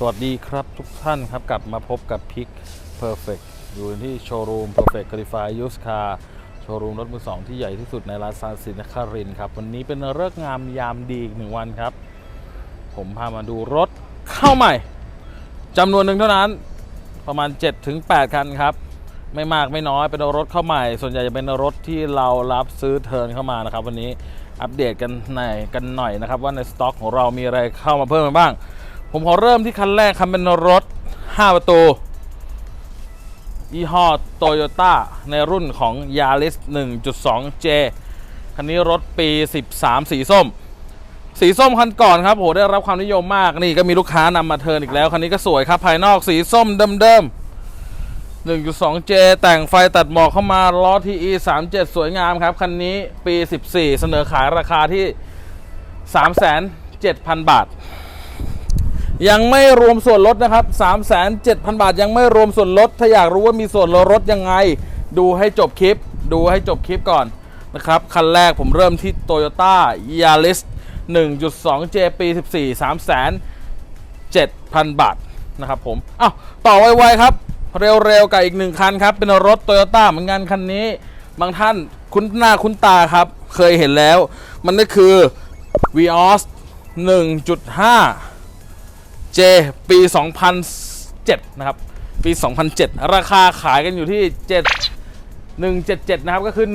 สวัสดีครับทุกท่านครับ กลับมาพบกับพิก Perfect อยู่ที่โชว์รูม Perfect c a l i f y Used Car โชว์รูมรถมือสองที่ใหญ่ที่สุดในราซานสินคารินครับ วันนี้เป็นเลิกงามยามดีอีกหนึ่งวันครับ ผมพามาดูรถเข้าใหม่จำนวนหนึ่งเท่านั้นประมาณ 7-8 คันครับ ไม่มากไม่น้อยเป็นรถเข้าใหม่ ส่วนใหญ่จะเป็นรถที่เรารับซื้อเทิร์นเข้ามานะครับ วันนี้อัปเดตกันหน่อยกันหน่อยนะครับ ว่าในสต็อกของเรามีอะไรเข้ามาเพิ่มมาบ้าง ผมขอเริ่มที่คันแรกครับเป็นรถ 5 ประตูยี่ห้อโตโยต้าในรุ่นของ Yaris 1.2J คันนี้รถปี 13 สีส้ม สีส้มคันก่อนครับโหได้รับความนิยมมากนี่ก็มีลูกค้านำมาเทินอีกแล้ว คันนี้ก็สวยครับภายนอกสีส้มเดิมๆ 1.2J แต่งไฟตัดหมอกเข้ามาล้อ TE 37 สวยงามครับ คันนี้ปี 14 เสนอขายราคาที่ 37,000 บาท ยังไม่รวมส่วนลดนะครับ 37,000 บาทยังไม่รวมส่วนลด ถ้าอยากรู้ว่ามีส่วนลดยังไง ดูให้จบคลิป ดูให้จบคลิปก่อนนะครับ คันแรกผมเริ่มที่ Toyota Yaris 1.2J ปี 14 3 7 0 0 0บาทนะครับผมอ้าวต่อไวๆครับ เร็วๆกับอีกหนึ่งคันครับ เป็นรถ Toyota เหมือนกันคันนี้ บางท่านคุ้นหน้าคุ้นตาครับ เคยเห็นแล้ว มันก็คือ Vios 1.5 J ปี 2007 นะครับ ปี 2007 ราคาขายกันอยู่ที่ 7 177 นะครับ ก็คือ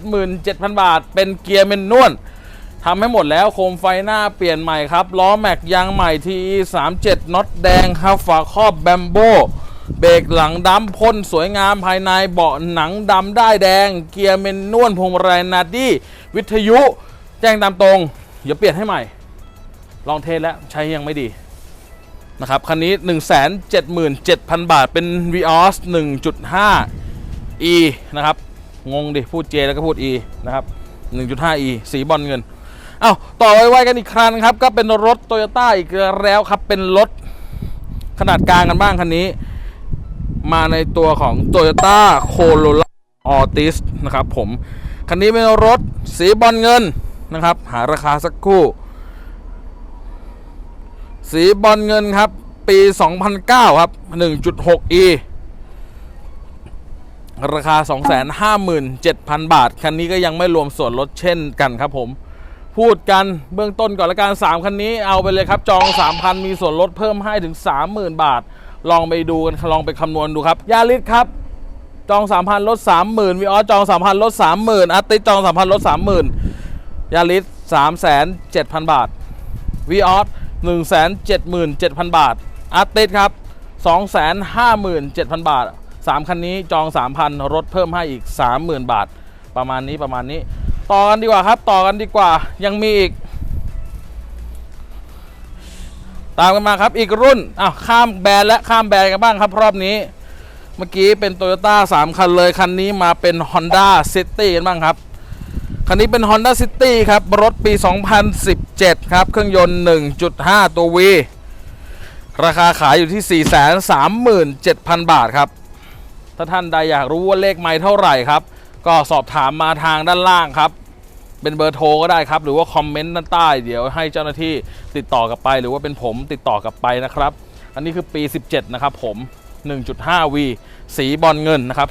177,000 บาท เป็นเกียร์เมนนวลทำให้หมดแล้วโคมไฟหน้าเปลี่ยนใหม่ครับ ล้อแม็กยางใหม่ TE 37น็อตแดงครับฝาครอบแบมโบเบรกหลังดำพ่นสวยงามภายในเบาะหนังดำได้แดง เกียร์เมนนวลพวงมาลัยนาดี้วิทยุ แจ้งตามตรงเดี๋ยวเปลี่ยนให้ใหม่ ลองเทสแล้วใช้ยังไม่ดี นะครับคันนี้ 177,000 บาทเป็น Vios 1.5 E นะครับ งงดิ พูด J แล้วก็พูด E นะครับ 1.5 E สีบอลเงิน เอา้าต่อไว้กันอีกครั้งครับ ก็เป็นรถ Toyota อีกแล้วครับ เป็นรถขนาดกลางกันบ้างคันนี้ มาในตัวของ Toyota Corolla Altis นะครับผม คันนี้เป็นรถสีบอลเงินนะครับ หาราคาสักครู่ สีบอลเงินครับ ปี 2009 ครับ 1.6e ราคา 257,000 บาท คันนี้ก็ยังไม่รวมส่วนลดเช่นกันครับผม พูดกันเบื้องต้นก่อนละกัน3คันนี้เอาไปเลยครับ จอง 3,000 มีส่วนลดเพิ่มให้ถึง 30,000 บาท ลองไปดูกัน ลองไปคำนวณดูครับ ยาลิสครับ จอง 3,000 ลด 30,000วิออสจอง 3,000 ลด 30,000อาร์ติจอง 3,000 ลด 30,000ยาลิส3,700,000บาทวิออส 177,000 บาทอาร์ติสครับ 257,000 บาท 3 คันนี้จอง 3,000 รถเพิ่มให้อีก 30,000 บาท ประมาณนี้ประมาณนี้ ต่อกันดีกว่าครับ ต่อกันดีกว่ายังมีอีก ตามกันมาครับอีกรุ่นอ้าวข้ามแบรนด์และข้ามแบรนด์กันบ้างครับรอบนี้ เมื่อกี้เป็น Toyota 3 คันเลย คันนี้มาเป็น Honda City กันบ้างครับ คันนี้เป็น Honda City ครับ รถปี 2017 ครับ เครื่องยนต์ 1.5 ตัว V ราคาขายอยู่ที่ 437,000 บาทครับ ถ้าท่านใดอยากรู้ว่าเลขไม่เท่าไหร่ครับ ก็สอบถามมาทางด้านล่างครับ เป็นเบอร์โทรก็ได้ครับ หรือว่าคอมเมนต์ด้านใต้ เดี๋ยวให้เจ้าหน้าที่ติดต่อกลับไป หรือว่าเป็นผมติดต่อกลับไปนะครับ อันนี้คือปี 17 นะครับผม 1.5V สีบอลเงินนะครับ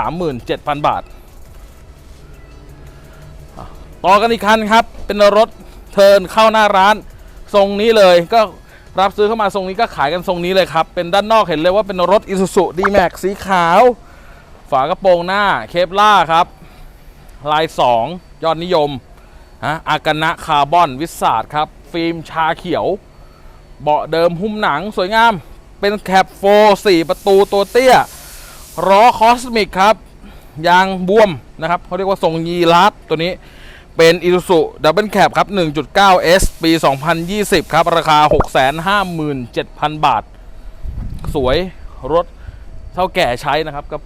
437,000 บาท ต่อกันอีกคันครับ เป็นรถเทินเข้าหน้าร้าน ทรงนี้เลยก็รับซื้อเข้ามาทรงนี้ก็ขายกันทรงนี้เลยครับ เป็นด้านนอกเห็นเลยว่าเป็นรถ Isuzu D-Max สีขาว ฝากระโปรงหน้าเคปล่าครับ ลาย 2 ยอดนิยมฮะอากานะคาร์บอนวิสาดครับ ฟิล์มชาเขียว เบาะเดิมหุ้มหนังสวยงาม เป็นแคปโฟ4ประตูตัวเตี้ยล้อคอสมิกครับ ยางบวมนะครับเขาเรียกว่าทรงยีราฟตัวนี้ เป็น i s u z u Double Cab ครับ 1.9S ปี 2020 ครับ ราคา 657,000 บาท สวยรถเท่าแก่ใช้นะครับก็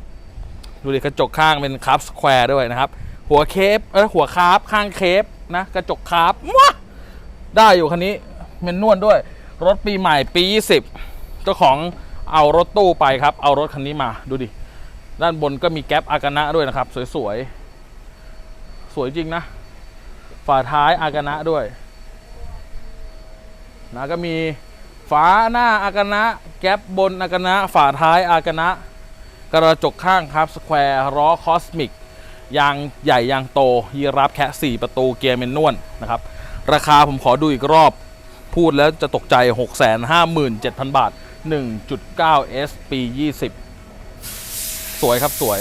ดูดิกระจกข้างเป็นคาร์บสแควร์ด้วยนะครับ หัวเคปเออหัวคาร์บข้างเคปนะ กระจกคาร์บว้าได้อยู่คันนี้เมนนวลด้วย รถปีใหม่ปี 20 เจ้าของเอารถตู้ไปครับ เอารถคันนี้มาดูดิ ด้านบนก็มีแก๊ปอากานะด้วยนะครับ สวยๆ สวยจริงนะ ฝาท้ายอากานะด้วยนะก็มีฝาหน้าอากานะ แก๊ปบนอากานะฝาท้ายอากานะ กระจกข้างครับสแควร์ล้อคอสมิกยางใหญ่ยางโต ยีรับแคะ4ประตูเกียร์เมนนวลนะครับ ราคาผมขอดูอีกรอบพูดแล้วจะตกใจ 657,000 บาท 1.9 S ปี 20 สวยครับสวย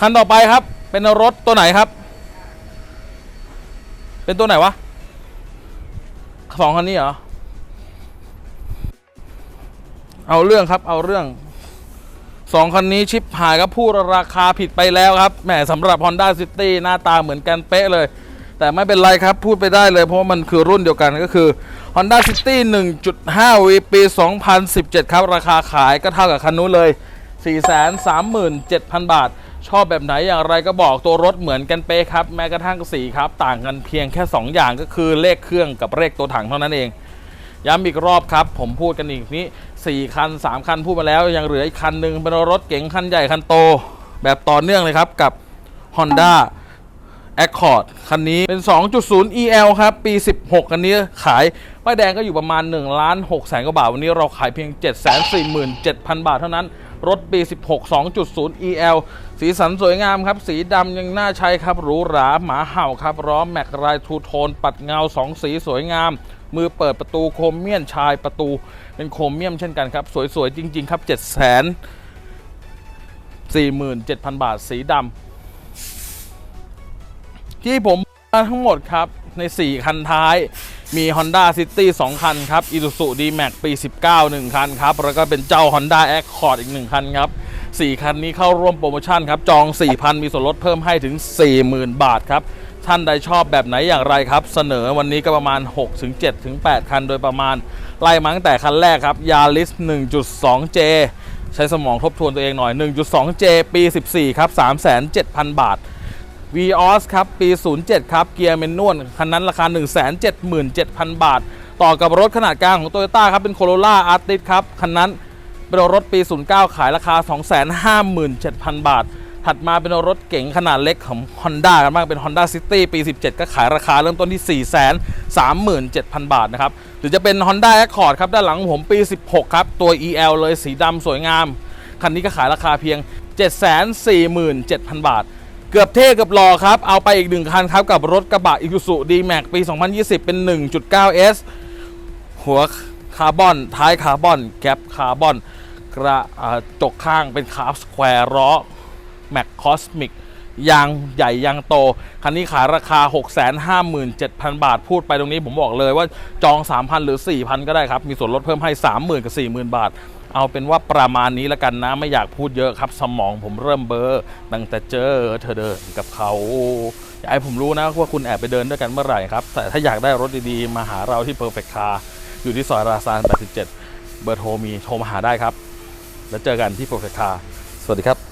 คันต่อไปครับ เป็นรถตัวไหนครับ เป็นตัวไหนวะสองคันนี้เหรอ เอาเรื่องครับ เอาเรื่องสองคันนี้ชิปหายครับพูดราคาผิดไปแล้วครับแหมสำหรับ Honda City หน้าตาเหมือนกันเป๊ะเลย แต่ไม่เป็นไรครับพูดไปได้เลยเพราะมันคือรุ่นเดียวกันก็คือ Honda City 1.5 V ปี 2017 ครับ ราคาขายก็เท่ากับคันนู้นเลย 437,000 บาท ชอบแบบไหนอย่างไรก็บอกตัวรถเหมือนกันเป๊ะครับ แม้กระทั่งสีครับ ต่างกันเพียงแค่ 2 อย่างก็คือเลขเครื่องกับเลขตัวถังเท่านั้นเอง ย้ำอีกรอบครับ ผมพูดกันอีกนี้ 4 คัน 3 คันพูดมาแล้ว ยังเหลืออีกคันหนึ่งเป็นรถเก๋งคันใหญ่คันโต แบบต่อเนื่องเลยครับกับ Honda Accord คันนี้เป็น 2.0 EL ครับ ปี 16 คันนี้ขายป้ายแดงก็อยู่ประมาณ1ล้าน6แสนกว่าบาท วันนี้เราขายเพียง 747,000 บาทเท่านั้น รถปี 16 2.0 EL สีสันสวยงามครับ สีดำยังน่าใช้ครับหรูหราหมาเห่าครับล้อมแม็กลายทูโทน ปัดเงา2สีสวยงาม มือเปิดประตูโครเมียนชายประตูเป็นโครเมียมเช่นกันครับ สวยๆ จริง ๆ ครับ 7 4 7 0 0 0 บาทสีดำที่ผมมาทั้งหมดครับ ใน 4 คันท้ายมี Honda City 2 คันครับ Isuzu D-Max ปี 19 1 คันครับ แล้วก็เป็นเจ้า Honda Accord อีก 1 คันครับ 4 คันนี้เข้าร่วมโปรโมชั่นครับ จอง 4,000 มีส่วนลดเพิ่มให้ถึง 40,000 บาทครับ ท่านใดชอบแบบไหนอย่างไรครับ เสนอวันนี้ก็ประมาณ6-7ถึง 8 คันโดยประมาณ ไล่มาตั้งแต่คันแรกครับ Yaris 1.2J ใช้สมองทบทวนตัวเองหน่อย 1.2J ปี 14 ครับ 3,700,000บาท Vios ครับ ปี 07 ครับ เกียร์เมนนวลคันนั้นราคา 177,000 บาท ต่อกับรถขนาดกลางของ Toyota ครับ เป็น Corolla Artis ครับ คันนั้น เป็นรถปี 09 ขายราคา 257,000 บาท ถัดมาเป็นรถเก๋งขนาดเล็กของ Honda กันบ้างเป็น Honda City ปี 17 ก็ขายราคาเริ่มต้นที่ 437,000 บาทนะครับ หรือจะเป็น Honda Accord ครับ ด้านหลังของผมปี 16 ครับ ตัว EL เลยสีดำสวยงาม คันนี้ก็ขายราคาเพียง 747,000 บาทเกือบเท่เกือบหล่อครับ เอาไปอีกหนึ่งคันครับกับรถกระบะ Isuzu D-Max ปี 2020 เป็น 1.9S หัวคาร์บอน ท้ายคาร์บอน แก๊ปคาร์บอน กระจกข้างเป็นคาร์บสแควร์ล้อแม็กคอสมิกยางใหญ่ยางโต คันนี้ขายราคา 657,000 บาท พูดไปตรงนี้ผมบอกเลยว่าจอง 3,000 หรือ 4,000 ก็ได้ครับ มีส่วนลดเพิ่มให้ 30,000 กับ 40,000 บาท เอาเป็นว่าประมาณนี้แล้วกันนะ ไม่อยากพูดเยอะครับ สมองผมเริ่มเบอร์ตั้งแต่เจอเธอเดินกับเขา อยากให้ผมรู้นะว่าคุณแอบไปเดินด้วยกันเมื่อไหร่ครับ แต่ถ้าอยากได้รถดีๆ มาหาเราที่ Perfect Car อยู่ที่ซอยราซาน 87 เบอร์โทรมีโทรมาหาได้ครับ แล้วเจอกันที่ Perfect Car สวัสดีครับ